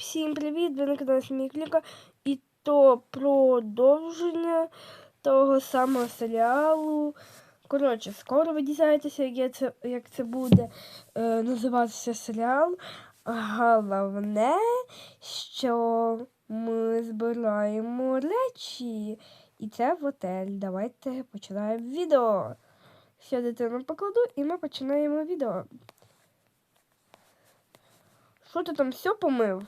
Всім привіт! Ви на каналі Смікліка. І то продовження того самого серіалу. Коротше, скоро ви дізнаєтеся, як, це, як це буде е, називатися серіал. Головне, що ми збираємо речі. І це в отель. Давайте починаємо відео. Ще дитину покладу і ми починаємо відео. Що ти там все помив?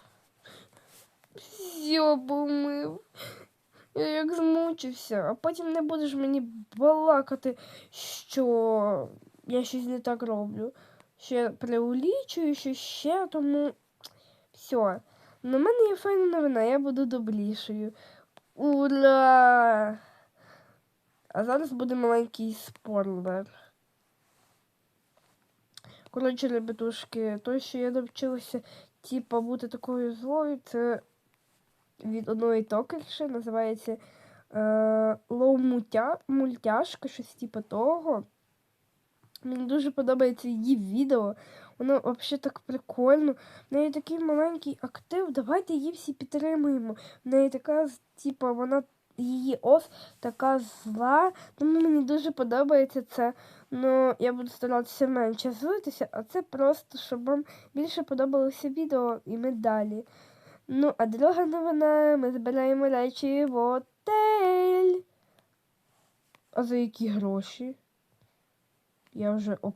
Все помив. Я як змучився, а потім не будеш мені балакати, що я щось не так роблю. Що я преулічую, що ще, тому все. На мене є файна новина, я буду добрішою. Ура! А зараз буде маленький спойлер. Коротше, ребятушки, то, що я навчилася, типа, бути такою злою, це від одної токерші, називається е, Лоу Мультяшка, щось типу того. Мені дуже подобається її відео. Воно взагалі так прикольно. В неї такий маленький актив. Давайте її всі підтримуємо. В неї така, типу, вона її ос така зла. Тому мені дуже подобається це. Ну, я буду старатися менше злитися, а це просто, щоб вам більше подобалося відео і ми далі. Ну, а друга новина, ми збираємо речі в отель. А за які гроші? Я вже оп...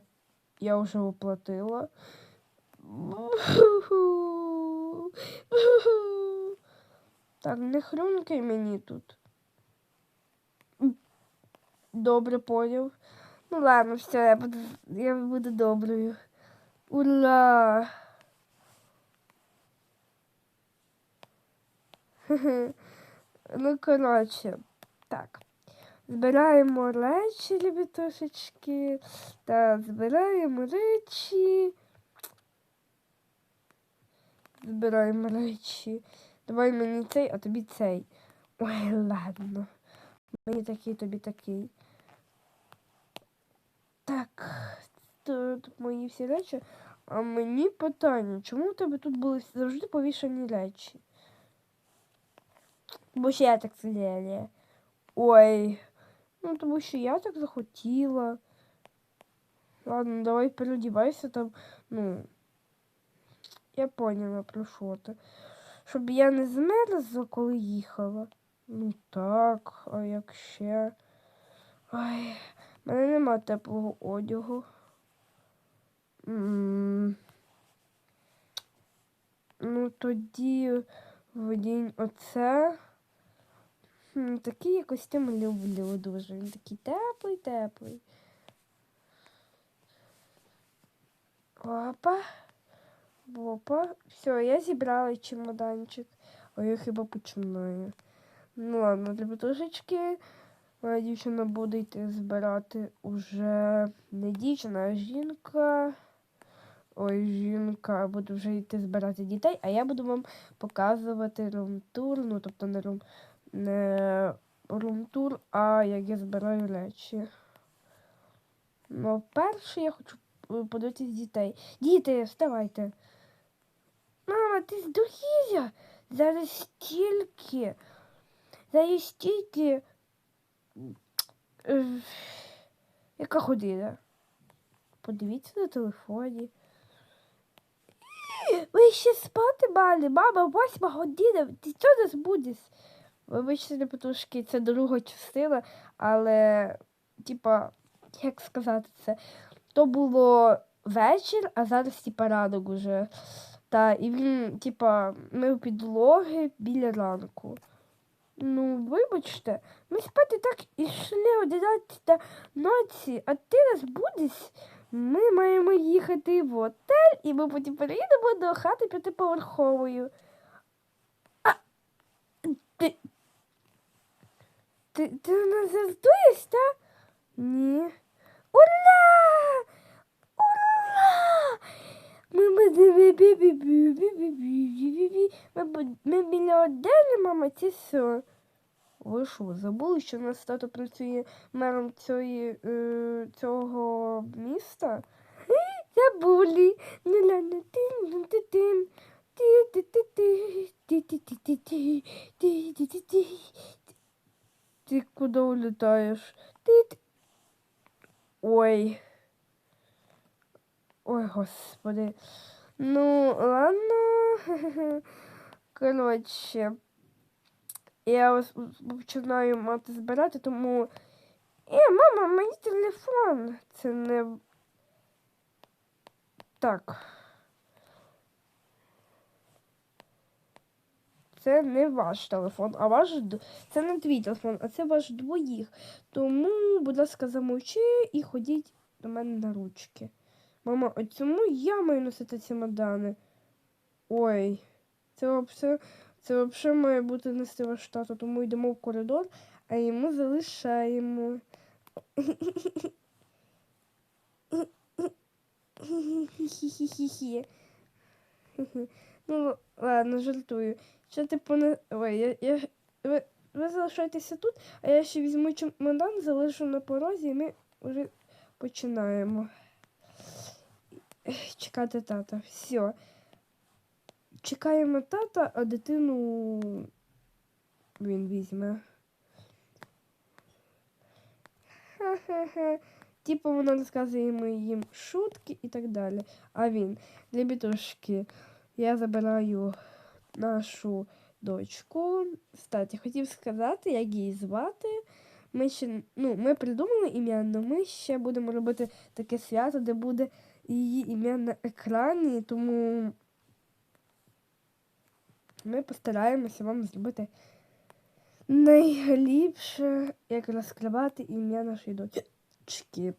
я вже оплатила. Так, не хрюнкай мені тут. Добре поняв. Ну ладно, все, я буду, я буду доброю. Ура! Ну, коротше, так. Збираємо речі, ребятушечки. Так, збираємо речі. Збираємо речі. Давай мені цей, а тобі цей. Ой, ладно. Мені такий, тобі такий. Так, тут мої всі речі. А мені питання, чому у тебе тут були завжди повішані речі? Бо ще я так сиділа. Ой. Ну, тому що я так захотіла. Ладно, давай переодівайся там. Ну. Я поняла про що ти. Щоб я не змерзла, коли їхала. Ну так, а як ще. Ой, в мене нема теплого одягу. М -м ну тоді вдінь оце. Такий я костюм люблю дуже. Він такий теплий, теплий. Опа. Опа. Все, я зібрала чемоданчик. А я хіба починаю. Ну ладно, для батушечки. Моя дівчина буде йти збирати уже не дівчина, а жінка. Ой, жінка буде вже йти збирати дітей, а я буду вам показувати рум-тур, ну тобто не рум не рум-тур, а як я збираю речі. Ну, перше я хочу подивитися дітей. Діти, вставайте. Мама, ти здуріся? Зараз стільки. Зараз стільки. Яка ходила? Подивіться на телефоні. Ви ще спати мали, мама, восьма година, ти що нас будеш? Вибачте, потушки, це друга частина, але, типа, як сказати це, то було вечір, а зараз, типа, ранок уже. Та, і він, типа, мив підлоги біля ранку. Ну, вибачте, ми спати так ішли 11 ночі, а ти нас будеш. Ми маємо їхати в отель і ми потім переїдемо до хати п'ятиповерховою. А ти ти, ти нас завдуєш, так? Ні. Ура! Ура! Ми ми біля отелі, мама, це все. Ви що, забули, що у нас тато працює мером цієї, е, цього міста? Ти-ти-ти-ти. Ти куди улітаєш? Ой. Ой, господи. Ну, ладно. Коротше. Я ось починаю мати збирати, тому. Е, мама, мій телефон. Це не. Так. Це не ваш телефон, а ваш це не твій телефон, а це ваш двоїх. Тому, будь ласка, замовчи і ходіть до мене на ручки. Мама, а чому я маю носити чемодани? Ой, це взагалі, це взагалі має бути нести ваш тато, тому йдемо в коридор, а йому залишаємо. Ну, ладно, жартую. Що ти поне... Ой, я, я... Ви, ви залишайтеся тут, а я ще візьму чемодан, залишу на порозі, і ми вже починаємо. Чекати тата. Все. Чекаємо тата, а дитину він візьме. Ха-ха-ха. Типу вона розказує їм шутки і так далі. А він для. Я забираю нашу дочку. Кстати, хотів сказати, як її звати. Ми ще ну, ми придумали ім'я, але ми ще будемо робити таке свято, де буде її ім'я на екрані, тому ми постараємося вам зробити найгліпше, як розкривати ім'я нашої дочки.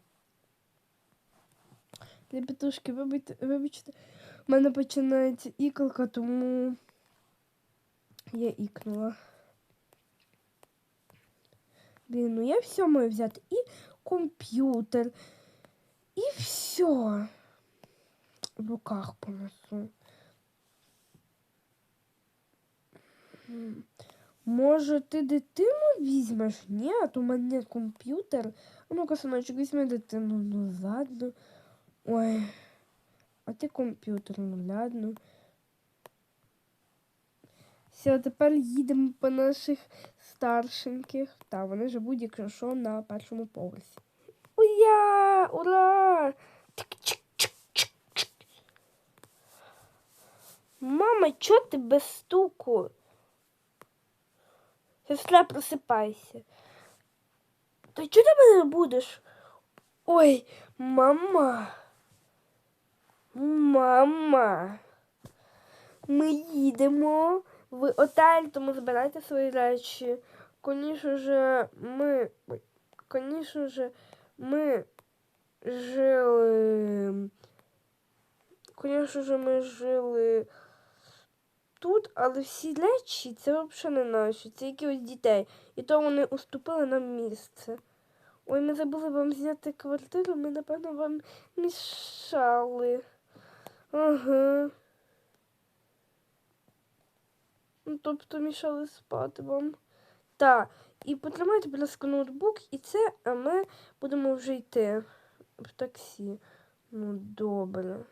Для петушки, вибачте, в мене починається іколка, тому я ікнула. Блін, ну я все маю взяти. І комп'ютер. І все. В руках понесу. Може, ти дитину візьмеш? Ні, а то в мене комп'ютер. Ну-ка, синочок, візьми дитину. Ну ладно. Ой. А ти комп'ютер, ну ладно. Все, тепер їдемо по наших старшеньких. Та, вони живуть, якщо що, на першому поверсі. Уя! Ура! Мама, чого ти без стуку? Сестра, просипайся. Та чого ти мене будеш? Ой, мама. Мама. Ми їдемо в отель, тому збирайте свої речі. Конечно же, ми. Конечно же, ми жили. Конечно же, ми жили тут, але всі речі це взагалі не наші, це якихось дітей. І то вони уступили нам місце. Ой, ми забули вам зняти квартиру, ми, напевно, вам мішали. Ага. Ну, тобто мішали спати вам. Так, і потримайте, будь ласка, ноутбук і це, а ми будемо вже йти в таксі. Ну, добре.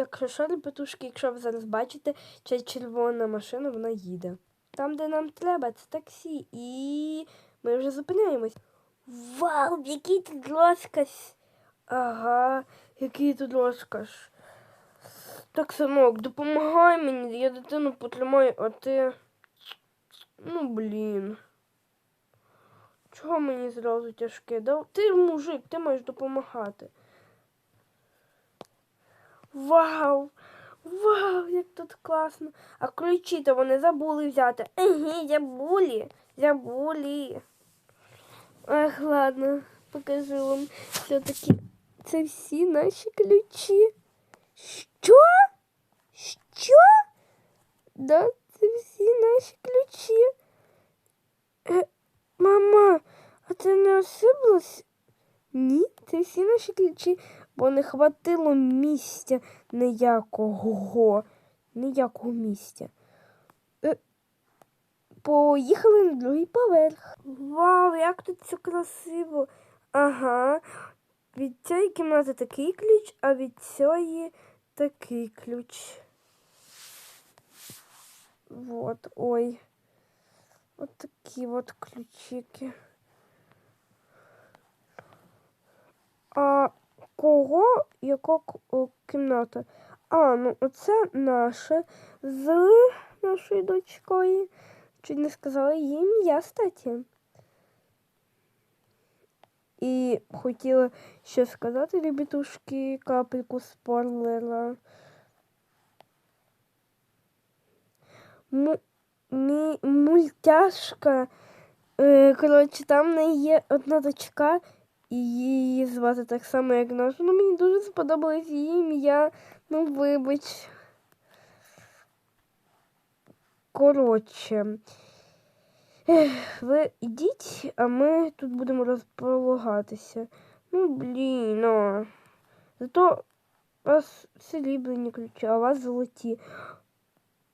Якщо що, ребятушки, якщо ви зараз бачите, ця червона машина, вона їде. Там, де нам треба, це таксі. І ми вже зупиняємось. Вау, який тут розказ. Ага, який тут розказ. Так, синок, допомагай мені, я дитину потримаю, а ти. Ну, блін. Чого мені зразу тяжке? Ти мужик, ти маєш допомагати. Вау! Вау, як тут класно. А ключі то вони забули взяти. Еге, забули. Забули. Ах, ладно, покажу вам все-таки. Це всі наші ключі. Що? Що? Да, це всі наші ключі. Е, мама, а ти не ошиблась? Ні, це всі наші ключі, бо не хватило місця ніякого. Ніякого місця. Е, Поїхали на другий поверх. Вау, як тут все красиво. Ага. Від цієї кімнати такий ключ, а від цієї такий ключ. Вот, ой. От такі от ключики. А кого яка кімната? А, ну оце наша з нашою дочкою. Чуть не сказала її ім'я, статі. І хотіла ще сказати, ребятушки, капельку спойлера. Му, мультяшка. Е, коротше, там в неї є одна дочка, її звати так само, як нашу. Ну, мені дуже сподобалось її ім'я. Ну, вибач. Коротше. Ви йдіть, а ми тут будемо розполагатися. Ну, блін, а. Зато у вас серебряні ключі, а у вас золоті.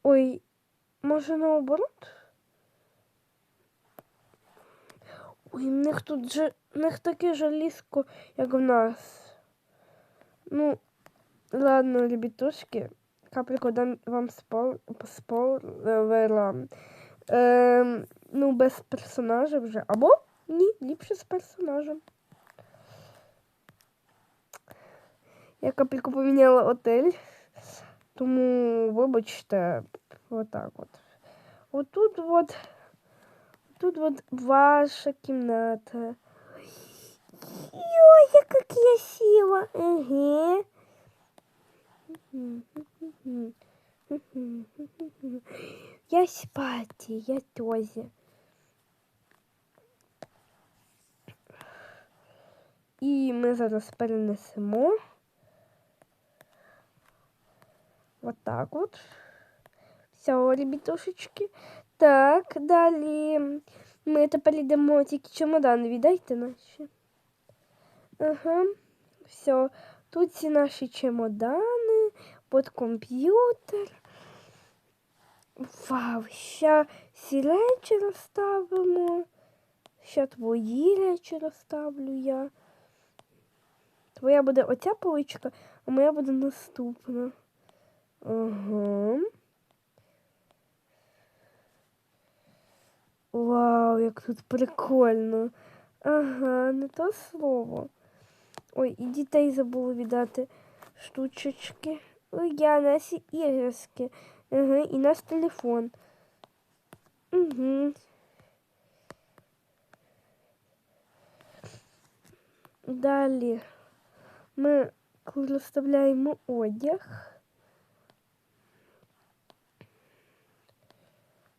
Ой, може наоборот? Ой, в них тут же в них таке жалізко, як в нас. Ну, ладно, ребятушки, капельку дам вам спор, спойлера. Ем, ну, без персонажа вже. Або ні, ліпше з персонажем. Я капельку поміняла отель, тому вибачте, отак от. Отут от, тут от ваша кімната. Ой, яка красиво. Ага. Я спати, я тоже. І ми зараз перенесемо. Вот так вот. Все, ребятушечки. Так, далі. Ми тепер йдемо тільки чемодани. Віддайте наші. Ага. Все. Тут ці наші чемодани, під комп'ютер. Вау, ще ці речі розставимо. Ще твої речі розставлю я. Твоя буде оця поличка, а моя буде наступна. Ага. Вау, як тут прикольно. Ага, не то слово. Ой, і дітей забули віддати штучечки. Ой, я наші іграшки. Ага, і наш телефон. Угу. Далі ми розставляємо одяг.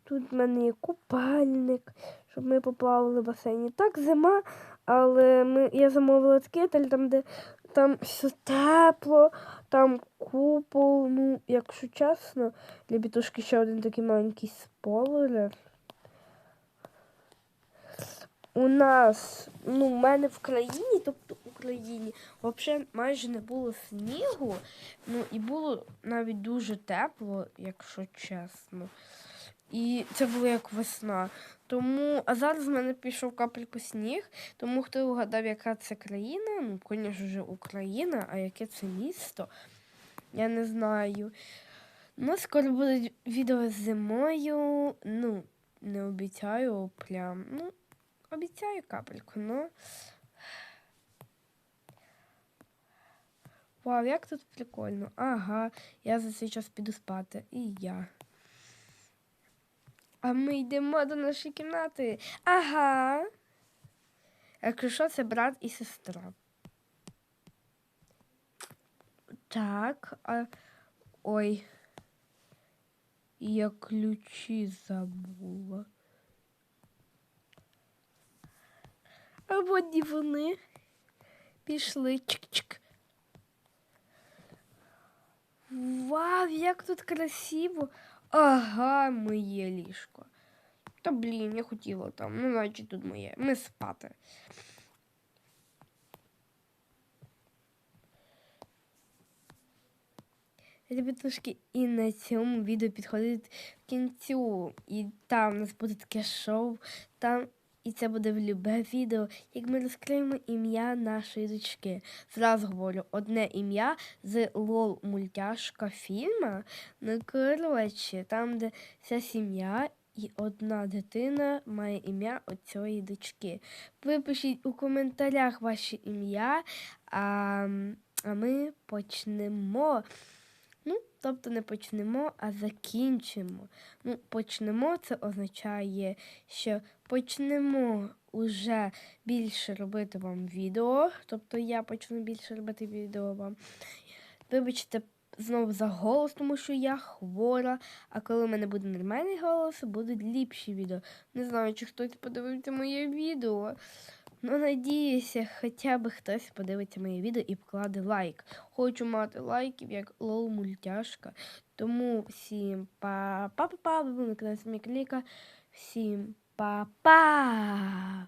Тут в мене є купальник, щоб ми поплавали в басейні. Так, зима, але ми, я замовила такий отель, там, де там все тепло, там купол. Ну, якщо чесно, для бітушки ще один такий маленький спойлер. У нас, ну, в мене в країні, тобто в Україні, взагалі майже не було снігу. Ну і було навіть дуже тепло, якщо чесно. І це було як весна. Тому, а зараз в мене пішов капельку сніг, тому хто вгадав, яка це країна, ну, звісно Україна, а яке це місто, я не знаю. Ну, скоро буде відео з зимою. Ну, не обіцяю прям. Ну, обіцяю капельку, ну. Вау, як тут прикольно. Ага, я за цей час піду спати. І я. А ми йдемо до нашої кімнати. Ага. Якщо що, це брат і сестра. Так, а. Ой. Я ключі забула. А от вони пішли. Чик-чик. Вау, як тут красиво. Ага, моє ліжко. Та блін, я хотіла там. Ну, значить тут моє. Ми спати. Ребятушки, і на цьому відео підходить в кінцю. І там у нас буде таке шоу. Там І це буде в любе відео, як ми розкриємо ім'я нашої дочки. Зразу говорю, одне ім'я з лол мультяшка фільма. Ну, коротше, там, де вся сім'я і одна дитина має ім'я оцієї дочки. Випишіть у коментарях ваше ім'я, а, а ми почнемо. Тобто не почнемо, а закінчимо. Ну, почнемо, це означає, що почнемо уже більше робити вам відео. Тобто я почну більше робити відео вам. Вибачте знову за голос, тому що я хвора. А коли в мене буде нормальний голос, будуть ліпші відео. Не знаю, чи хтось подивиться моє відео. Ну, надіюся, хоча б хтось подивиться моє відео і покладе лайк. Хочу мати лайків, як лол мультяшка. Тому всім па-па-па-па, ви були на каналі Смікліка. Всім па-па!